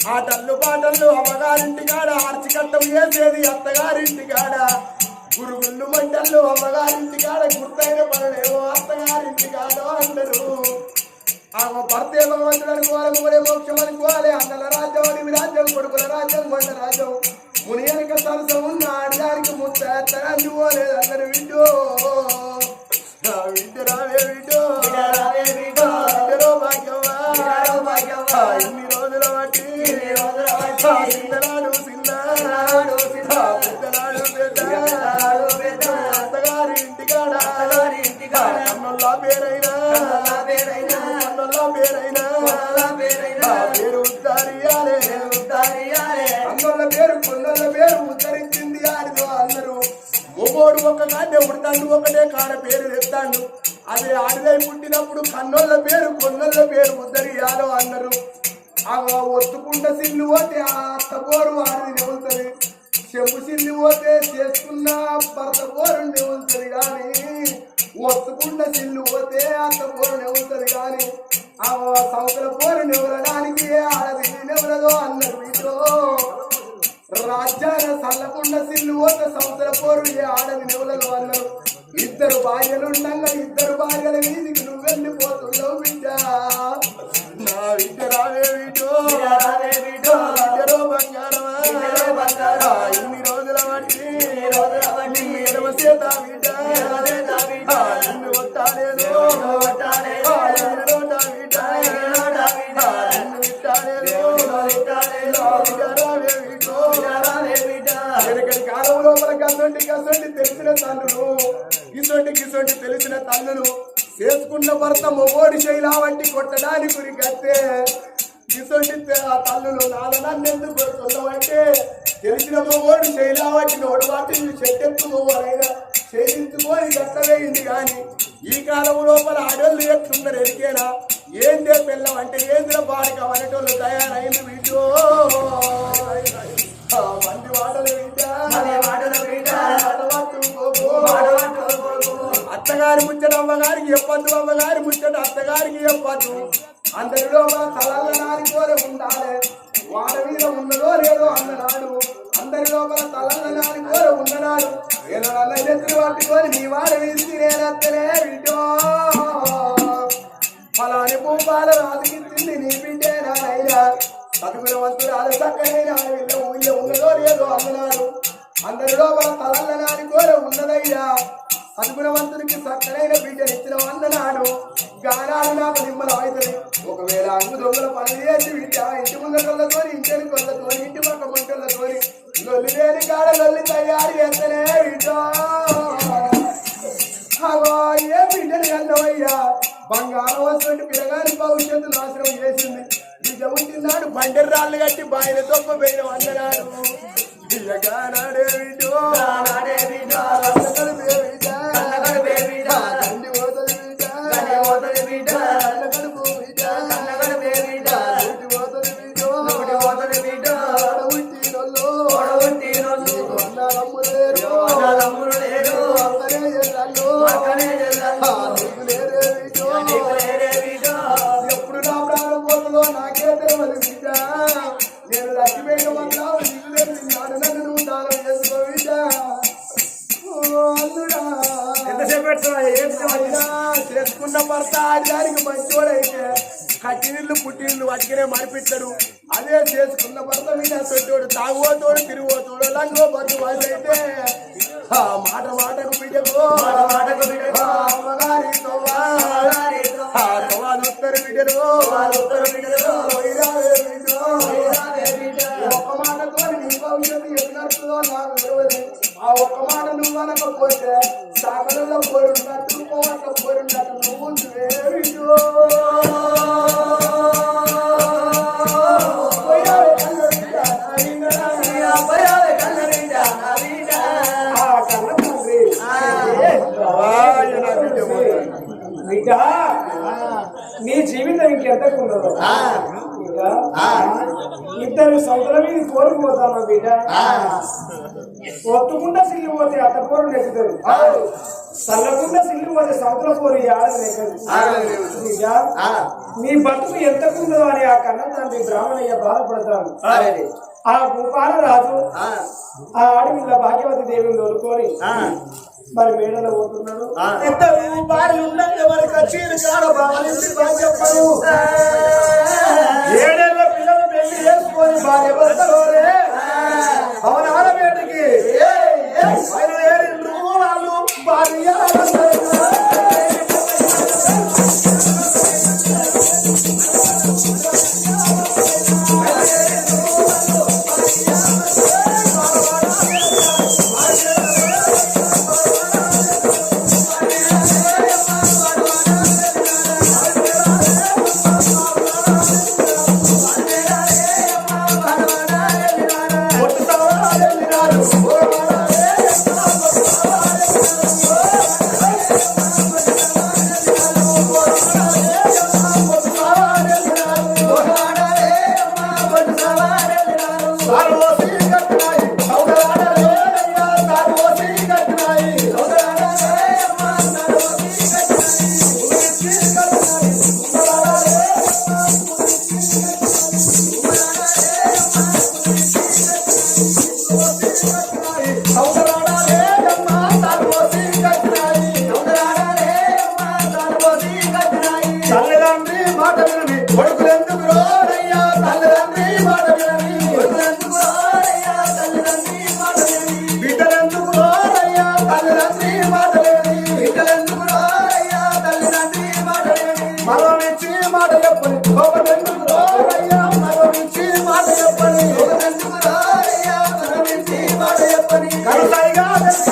వీళ్ళు ఆటలు పాటలు అమ్మగారింటి కాడ ఆర్చికట్టం వేసేది అత్తగారింటి కాడ. గురుగుళ్ళు మంటలు అమ్మగారింటి కాడ గుర్తైన పనులేమో అత్తగారింటి కాడ అందరూ ఆమె భర్త ఏమో భగవంతుడు అనుకోవాలి మొగడే మోక్షం అనుకోవాలి. అన్నల రాజ్యం అని రాజ్యం కొడుకుల రాజ్యం కొండ రాజ్యం. ముని వెనక సరసం ఉన్న ఆడదానికి ముత్త ఎత్తడానికి పోలేదు అందరు వింటూ. పోతే అత్త పోరు నెవుతుంది కానీ ఆ సంవత్సర పోరు నెవరడానికి ఆడది నెవరదో అన్నారు వీటిలో రాజ్యాల సల్లకుండ సిల్లు పోత సంవత్సర పోరు ఏ ఆడది నెవలలో అన్నారు ఇద్దరు భార్యలుండగా ఇద్దరు భార్యల వీధికి నువ్వు వెళ్ళిపోతున్నావు బిడ్డ. నా బిడ్డ. రావే బిడ్డో. బిడ్డరో బంగారమా. ఇన్ని రోజుల బట్టి ఎడమ చేత బిడ్డ. తెలిసిన తల్లులు గిసొంటి గిసొంటి తెలిసిన తల్లులు చేసుకున్న భర్త మొగోడి శైలా వంటి కొట్టడానికి గురికత్తే గిసొంటి తె- ఆ తల్లులు నాలనన్నెందుకు కొడుతున్నావంటే తెలిసిన మొగోడు శైలా వంటి నోడు వాటి మొగోడైనా చేయించుకొని గట్టవేయింది కానీ ఈ కాలం లోపల ఆడోళ్ళు ఎట్లున్నారు ఎరికేనా? ఏందే పిల్లం అంటే ఏందిరా బాడిక అనేటోళ్ళు తయారైంది వీటో? మంది వాడలు వింటా? అత్తగారి ముచ్చట అమ్మగారికి చెప్పద్దు అమ్మగారి ముచ్చట అత్తగారికి చెప్పద్దు అందరిలో మన తలల నారి కోరి ఉండాలి. వాడ మీద ఉన్నదో లేదో అన్ననాడు. అందరి లోపల తలల కోర కోరి ఉన్ననాడు నేను నల్ల పట్టుకొని మీ వాడ విసి నేనత్తలే విటో ఫలాని భూపాల రాజుకిచ్చింది నీ బిడ్డే నాయనా. చదువుల వంతురాలు చక్కనైన వీళ్ళ ఊళ్ళో ఉన్నదో లేదో అన్నాడు. అందరి లోపల తలల్ల కోర ఉన్నదయ్యా అనుగుణవంతునికి చక్కనైన బిడ్డని నీ జీవితం ఇంకెంతకున్నదో ఇద్దరు సౌతుల మీద కోరుకుపోతామా బిడ్డ ఒత్తుకుండా సిల్లిపోతే అత్త కోరు నెక్కుతారు చల్లకుండా సిల్లు పోతే సముద్ర పోరు. నీ బతుకు ఎంతకుందో అని ఆ కన్న తండ్రి బ్రాహ్మణయ్య బాధపడతాడు. సరే ఆ భూపాల రాజు ఆ. ఆడపిల్ల భాగ్యవతి దేవిని ఆ. మరి మేడలో పోతున్నాడు. వరకు కాడ బాగా చెప్పని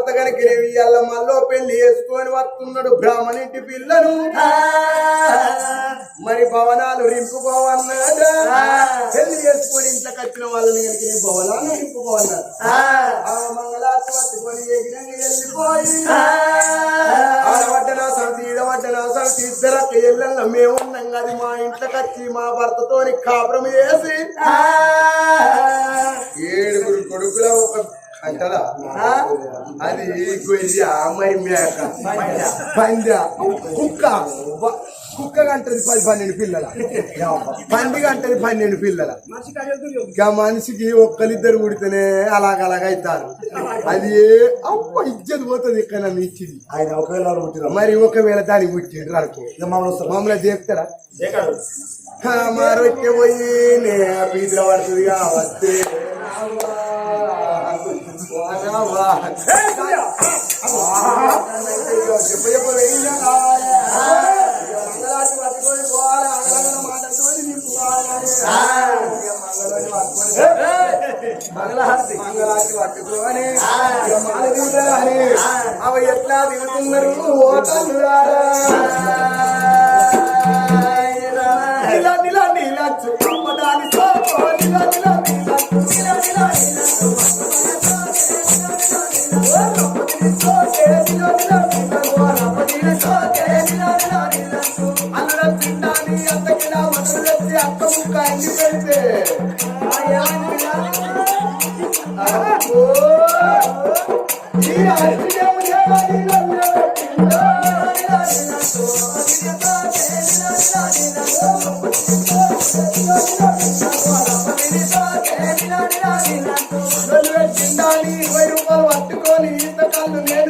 నా భర్త కనుక ఇవాళ మళ్ళీ పెళ్ళి చేసుకొని వస్తున్నాడు బ్రాహ్మణింటి పిల్లను. మరి భవనాలు రింపుకోవన్నాడు? పెళ్ళి చేసుకొని ఇంట్లోకి వచ్చిన వాళ్ళని కనుక నీ భవనాలు రింపుకోవన్నాడు. ఆ. మంగళార్తి పట్టుకొని ఎగిరంగా వెళ్ళిపోయి. ఆడబడ్డనా ఈడబడ్డనా ఉన్నాం అది మా ఇంట్లోకి వచ్చి మా భర్తతోని కాపురం చేసి ఏడుగురు కొడుకుల ఒక అంటదా అది గొయ్య మరి మేక పంద కుక్క కుక్క కంటది పది పన్నెండు పిల్లల పంది కంటది పన్నెండు పిల్లల ఇక మనిషికి ఒక్కరిద్దరు ఉడితేనే అలాగ అలాగ అవుతారు అది అప్ప ఇజ్జత్ పోతుంది ఇక్కడ నన్ను ఇచ్చింది ఆయన ఒకవేళ పుట్టిన మరి ఒకవేళ దానికి పుట్టిండ్రు అనుకో మమ్మల్ని చెప్తారా మరొక్క పోయి నే బీదిలో పడుతుంది వస్తే నింపుకోవాలి మంగళహారతి మంగళాటి మాల దిగుతారని అవి ఎట్లా దిగుతున్నారు ఓటలు నిలా నిలా నీలచ్చు అమ్మదాని సోపో నిలా నిలా ఇరవై రూపాయలు పట్టుకొని ఇంత కళ్ళు నేను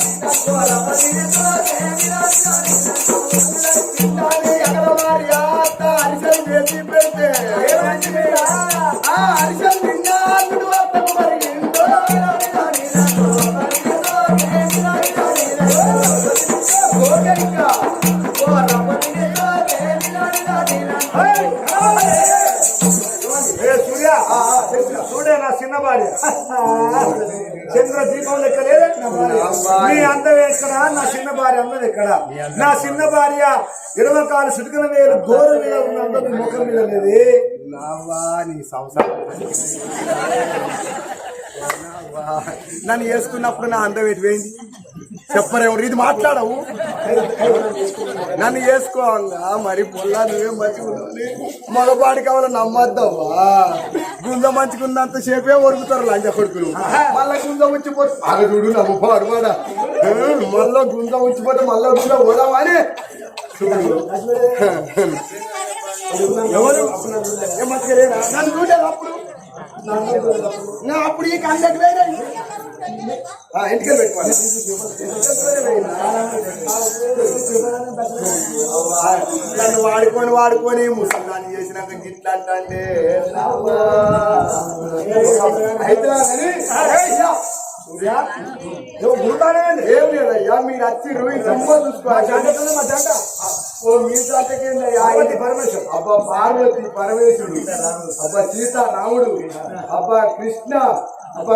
దీపం లెక్క లేదా? నీ అందం ఎక్కడ? నా చిన్న భార్య అందం ఎక్కడ? నా చిన్న భార్య ఇరవై కాలు సుటికల వేలు గోరు మీద ఉన్న అందం నీ ముఖం మీద లేదు? నావా నీ సంసారం. నన్ను వేసుకున్నప్పుడు నా అందం ఎటువైంది చెప్పరేమో ఇది మాట్లాడవు. నన్ను వేసుకోవంగా మరి పొల్లా నువ్వేం మంచిగున్నావు మగపాడి కావాల నమ్మద్దవ్వా గుంజ మంచుకున్నంత సేపే ఒరుగుతారు లంచ కొడుకులు. మళ్ళా గుంజ ఉంచిపోతే బాగా చూడు నమ్మపాడు వాడ. మళ్ళా గుంజ ఉంచిపోతే మళ్ళా గుంజ పోదామని అని. ఎవరు? నన్ను చూడాలి అప్పుడు. అప్పుడు ఈ కండక్ట్ వేరే. ఇంటికి పెట్టుకోవాలి. నన్ను వాడుకొని వాడుకొని ముసలాన్ని చేసినాక గిట్లా అంటే అయితే ఏం లేదయ్యా మీరు వచ్చిర్రు ఈ సొమ్మ మా జంట ఓ మీ దాటకేందయ్యా పార్వతి పరమేశ్వర్. అబ్బా పార్వతి పరమేశ్వరుడు. అబ్బా సీతారాముడు అబ్బా కృష్ణ. అబ్బా.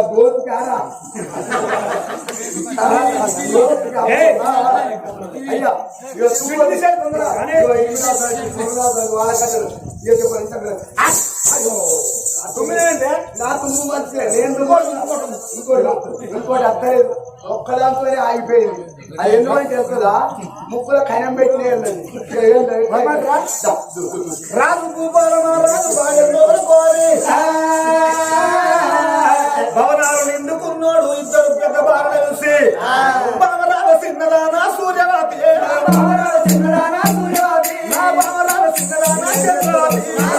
అయ్యా ఇక స్వీట్ తీసేయ్ తొందరగా. కానీ- నాకు నువ్వు మంచిగా నేను ఇంకోటి ఇంకోటి ఇంకోటి అక్కలేదు ఆగిపోయింది. అది ఎందుకంటే తెలుస్తుందా ముక్కుల కయం పెట్టినే రాజు భవనాలు నిండుకున్నాడు. ఇద్దరు పెద్ద బాగా కలిసి. భవనాల చిన్నదానా సూర్యవాతి. భవనాల చిన్నదానా సూర్యవాతి. భవనాల చిన్నదానా చంద్రవాతి.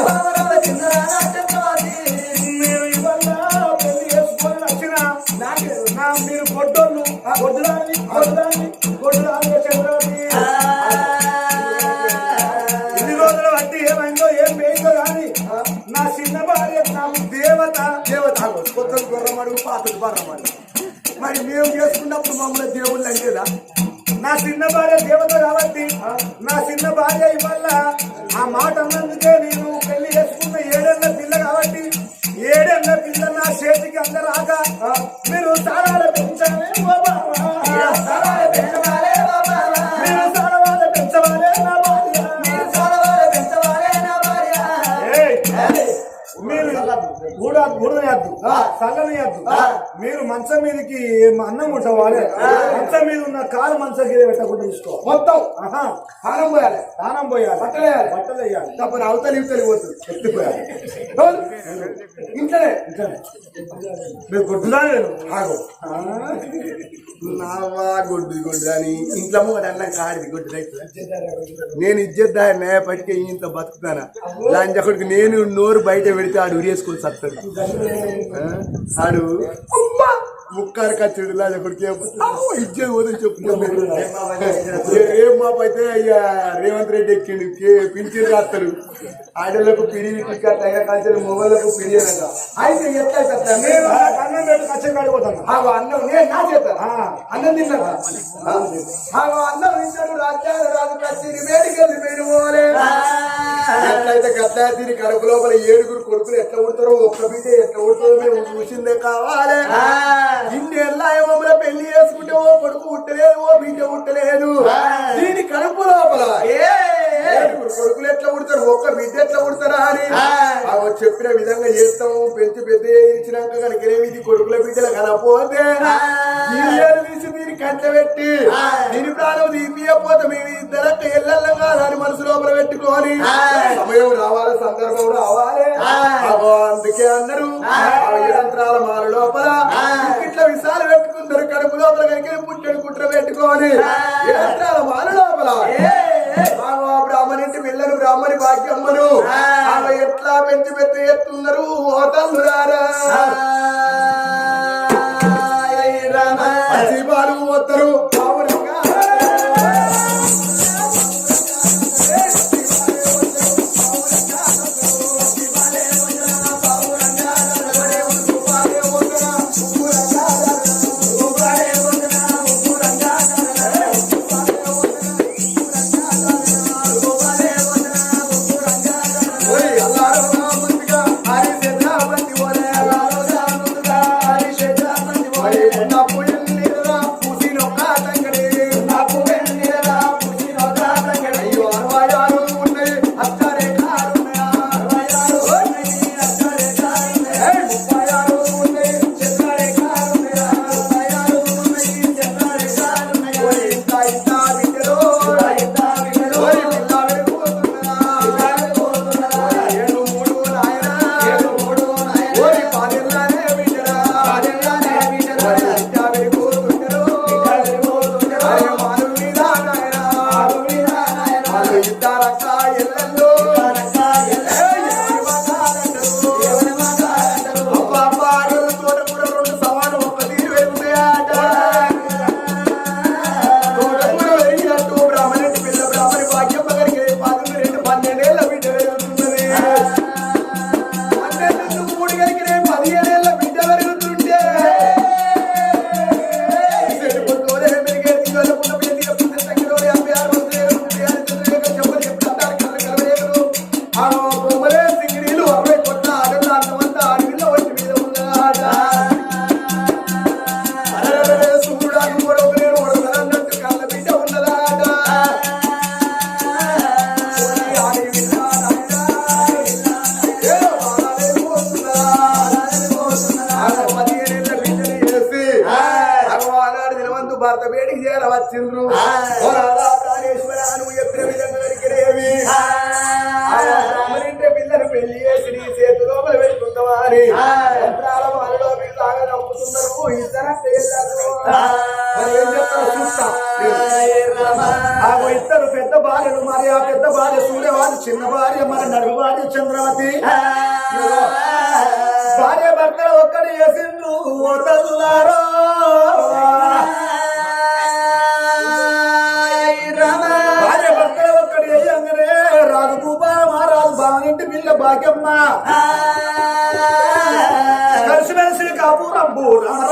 గుర్రమడుగు మరి మేము చేసుకున్నప్పుడు మమ్మల్ని దేవుళ్ళు అంటేదా? నా చిన్న భార్య దేవత కాబట్టి నా చిన్న భార్య ఇవల్ల ఆ మాట అన్నందుకే నేను పెళ్ళి చేసుకున్న ఏడేళ్ళ పిల్ల కాబట్టి ఏడేళ్ళ పిల్ల నా చేతికి అందరాక మీరు సారాల పెంచాలే గూడనేయద్దు సల్లనేయద్దు మీరు మంచం మీదకి అన్నం ఉంటవాలే మంచం మీద ఉన్న కాలు మంచం కింద పెట్టకుండా చూసుకో. మొత్తం. హారం పోయాలి. స్నానం పోయాలి. బట్టలు వేయాలి. బట్టలు వేయాలి. తప్పని అవతలి ఇవతలి పోతుంది ఎత్తిపోయాలి? ఇంట్లోనే. మీరు గుడ్డుదా నేను ఆగు. నావా గుడ్డు గుడ్డు అని ఇంట్లో అన్న కాడిది గుడ్డు నేను ఇచ్చేద్దా మేపటికే ఇంత బతుకుతానా? లాంజకుడికి నేను నోరు బయట పెడితే ఆడు ఉరేసుకొని సత్తాడు ఆ? ఆడు అమ్మా! ముక్కారు కచ్చుడు లాంజకుడికి ఇచ్చేది పోదని చెప్తున్నాడు ఏం మాపు అయితే అయ్యా రేవంత్ రెడ్డి ఎక్కిండు కే- పింఛన్ రాస్తాడు ఆడలకు పిడి టికెట్ మొబైల్కు కాల్చిన పిడి అయితే ఎట్లా చెప్తాను? నేను ఆగో అన్నం నేను నా చేత. అన్నం తిన్నాక ఆగో అన్నం తిన్నాడు రాజ్యాలు రాజు కచ్చేరి వేడికెళ్ళి వేడి పోవాలి ఎట్లయితే గద్దా తిని కడుపు లోపల ఏడుగురు కొడుకులు ఎట్లా ఉడతారో ఒక్క బిడ్డ ఎట్లా ఉడతారో మేము చూసిందే కావాలి. ఇన్ని ఎల్లాయమమ్మల పెళ్ళి చేసుకుంటే ఓ కొడుకు ఉట్టలేదు ఓ బిడ్డ ఉట్టలేదు దీని కడుపు లోపల ఏడుగురు కొడుకులు ఎట్లా ఉడతారు ఒక్క బిడ్డ ఎట్లా ఉడతారా అని? చెప్పిన విధంగా చేస్తాము పెంచి పెద్ద ఇచ్చినాక కనుక ఇది? కొడుకుల బిడ్డలు కనపోతే మీరు కంట పెట్టి దీని ప్రాణం తీపియపోతే మేము ఇద్దరక్క ఎల్లల్లం కాదని మనసు లోపల పెట్టుకోవాలి సమయం రావాలి సందర్భం రావాలి. అందుకే అందరూ యంత్రాల మాల లోపల ఇట్లా విశాలు పెట్టుకుంటారు కడుపు లోపల కనుక పుట్టెడు కుట్ర పెట్టుకోవాలి Yes. ఆమె ఇద్దరు పెద్ద భార్యలు మరి ఆ పెద్ద భార్య సూర్యవారి చిన్న భార్య మరి నడు భార్య చంద్రవతి. భార్య భర్త ఒక్కడి వేసిండ్రు వదలారో భార్య భర్త ఒక్కడి వేయంగనే రాజు కూపా మహారాజు భావనింటి పిల్ల భాగ్యమ్మ కలిసిమెలిసి కాపు రబ్బు రామ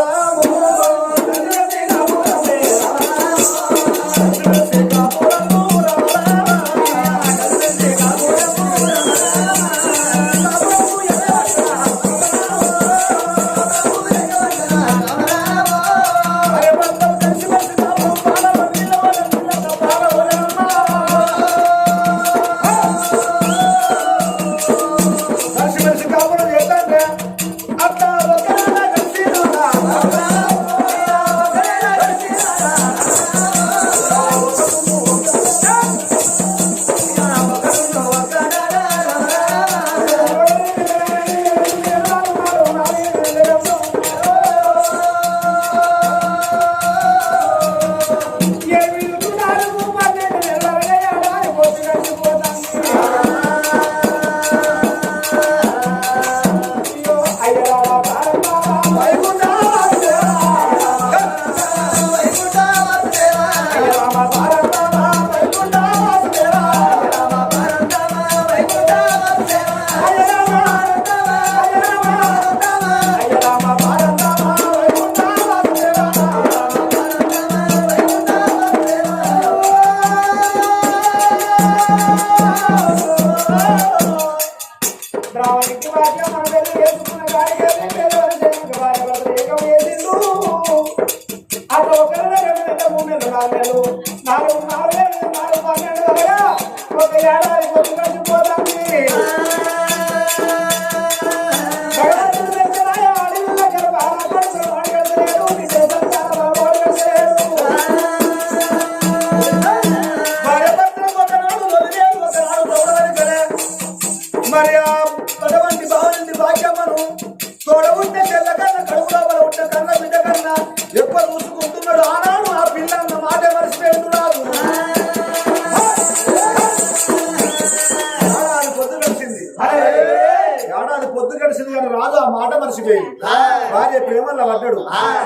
Maria.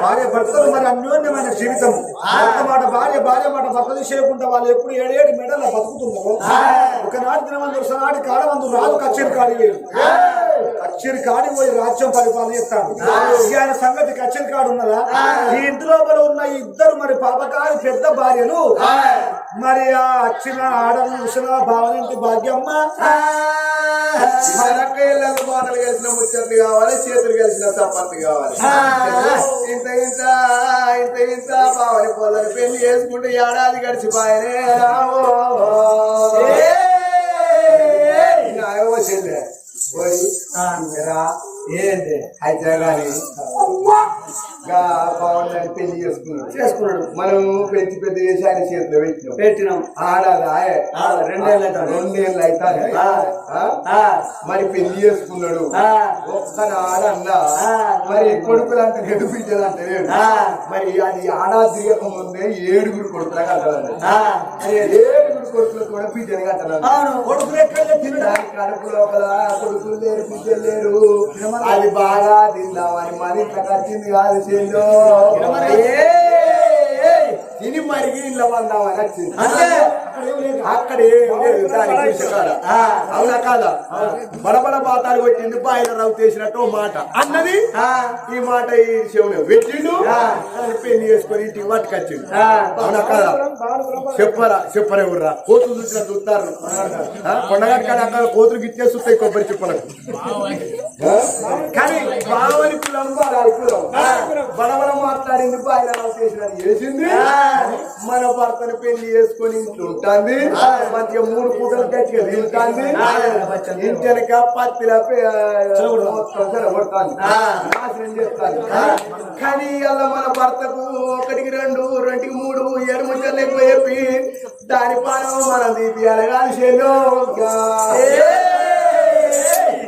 భార్య భర్తలు మరి అన్యోన్యమైన జీవితం. భర్త మాట భార్య భార్య మాట భర్త చేయకుండా వాళ్ళు ఎప్పుడు ఏడేడు మెడల్లో బతుకుతున్నారు ఒకనాటి దినమందు ఒకనాటి కాడమందు రాజు కచ్చేరి కాడి వేరు కచ్చేరి కాడి పోయి రాజ్యం పరిపాలన చేస్తాడు. ఆయన సంగతి కచ్చేరి కాడు ఉన్నదా? ఈ ఇంటి లోపల ఉన్న ఇద్దరు మరి పాపకారి పెద్ద భార్యలు. మరి ఆ వచ్చిన ఆడలు చూసిన భావనంటి భాగ్యమ్మ? మాటలు కలిసిన ముచ్చట్లు కావాలి చేతులు కలిసిన చపాతి కావాలి. ఇంత ఇంత ఇంత ఇంత బావని పొలని పెళ్ళి చేసుకుంటే ఏడాది గడిచిపోయనే రావో చెల్లె పోయి ఏంటి అయితే కానీ బాగుందని పెళ్ళి చేసుకున్నాడు చేసుకున్నాడు. మనం పెంచి పెద్ద చేసి ఆయన చేతిలో పెట్టినాం. పెట్టినాం. రెండేళ్ళు. రెండేళ్ళు మరి పెళ్ళి చేసుకున్నాడు. ఆ, ఒక్కనాడన్నా ఆ. మరి కొడుకులు అంటే రెండు బిడ్డలు అంటే లేడు. ఆ. మరి అది ఆడా తిరగక ముందే ఏడుగురు అంటారు ఆ. ఏడుగురు కొడుకులు కూడా బిడ్డలు అవును. కొడుకులు ఎక్కడ కడుపు లోపల కొడుకులు లేరు బిడ్డలు లేరు. అది బాగా తిందామని మరి ఇట్లా కట్టింది కాదు చెల్లో. తిని మరిగి ఇంట్లో వందామని వచ్చింది. అక్కడ ఏం లేదు దాని గురించి కాడ. అవునా కాదా? బడబడ బాతాలు కొట్టింది బాయిల రవ్వు తీసినట్టు ఓ మాట. అన్నది? ఈ మాట ఈ చెవులో పెట్టిండు పెళ్ళి చేసుకొని ఇంటికి పట్టుకొచ్చిండు. అవునా కాదా? చెప్పరా చెప్పరా ఎవర్రా కోతులు చూసిన చూస్తారు. కొండగట్టు కాడ అక్కడ కోతులు గిట్టే చూస్తాయి కొబ్బరి చిప్పలకు? కానీ బావని కులం బాగాలి కులం. బడబడ మాట్లాడింది బాయిల రవ్వు తీసినట్టు చేసింది. మన భర్తను పెళ్ళి చేసుకొని ఇంట్లో ఉంటుంది. మంచిగా మూడు పూటలు గట్టిగా తింటుంది ఇంటి వెనక పత్తిల కొడుతుంది నాశనం చేస్తాను. కానీ అలా మన భర్తకు ఒకటికి రెండు రెండుకి మూడు ఏడు ముచ్చట్లు ఎక్కువ చెప్పి దాని పానం మనం తీపియాలి కానీ చేలో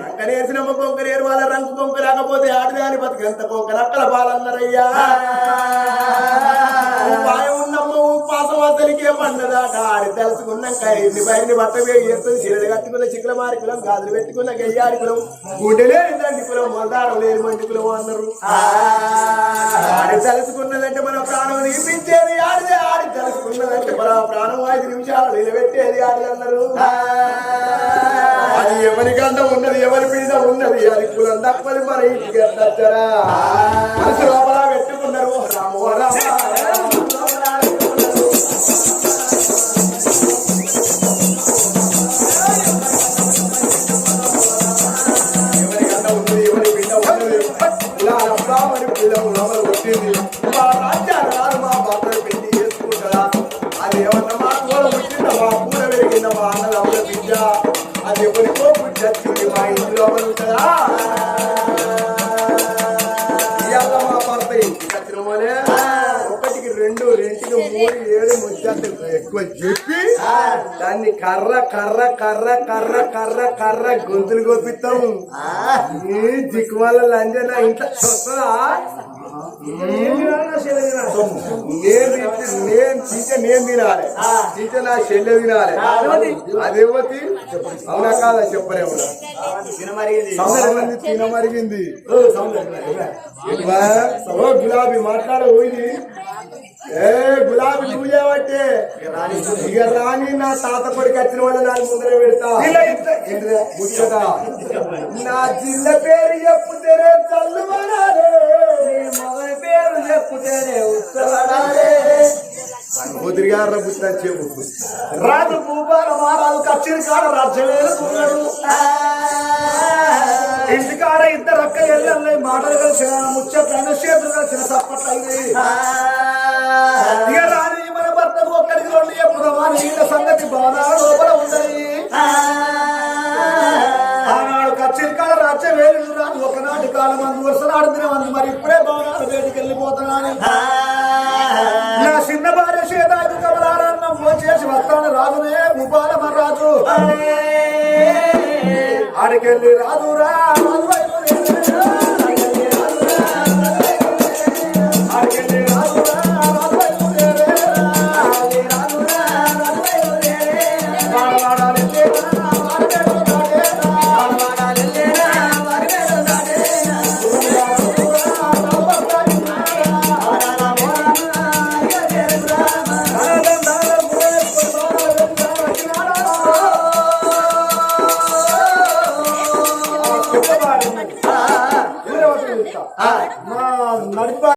రంకనేసినమ్మ కొంకరేరు వాళ్ళ రంగు కొంక రాకపోతే ఆడదాని బతుకు ఎంత కొంక నక్కల పాలన్నారయ్యా అసలుకే పండదాట ఆడి తెలుసుకున్నాక ఇంటి బయట బట్ట వేడి చేస్తుంది. చీరలు కట్టుకున్న చిక్కుల మారికులం గాజులు పెట్టుకున్న గయ్యాడి కులం గుండెలే దండి కులం మొలదారం లేని మంటి కులం అన్నారు. ఆడి తెలుసుకున్నదంటే మన ప్రాణం నిలిపించేది ఆడిదే. ఆడి తెలుసుకున్నదంటే మన ప్రాణం ఐదు నిమిషాలు నిలబెట్టేది ఆడి అన్నారు. అది ఎవరి గంట ఉన్నది ఎవరి మీద ఉన్నది అది కులం తప్పని మన ఇంటికి వచ్చారా కర్ర కర్ర కర్ర కర్ర కర్ర కర్ర గొంతులు గొప్పిస్తాం ఈ దిక్కుమాల లంజన ఇంట్లో? నేను నేను తింటే నేను తినాలి. తింటే నా చెల్లె తినాలి. అదేవతి అవునా కాదా? చెప్పలేము తినమరిగింది. గులాబీ మాట్లాడు ఇది ఏ గులాబీ నువ్వు చేయబట్టే ఇక రాని నా తాత కొడుకు వచ్చిన వాళ్ళ దాని ముందర పెడతా? ముచ్చట. నా జిల్ల పేరు చెప్పుతేనే మగని పేరు చెప్పుతేనే ఉత్తరాలే కుదిరిగార పుట్టిన చెప్పు రాజు భూపాల మహారాజు కచ్చిరి కాడ రాజ్యమేలుకున్నాడు ఇంటికాడ ఇద్దరు అక్క ఎల్లెళ్ళై మాటలు కలిసిన ముచ్చట్లైన చేతులు కలిసిన చప్పట్లైనవి ఇక రాని మన భర్తకు ఒక్కడికి రెండు చెప్పుదామా నీళ్ళ సంగతి బాధ లోపల ఉన్నది ఆనాడు కచ్చిరికాల రాజ్యం వేలు రాదు ఒకనాటి కాలం అందు వరుసనాడు దినమందు మరి ఇప్పుడే భవనాలు వేడికి వెళ్ళిపోతున్నాను రాజునే ఉపాల రాజు ఆడికెళ్ళి రాజురా రాజు.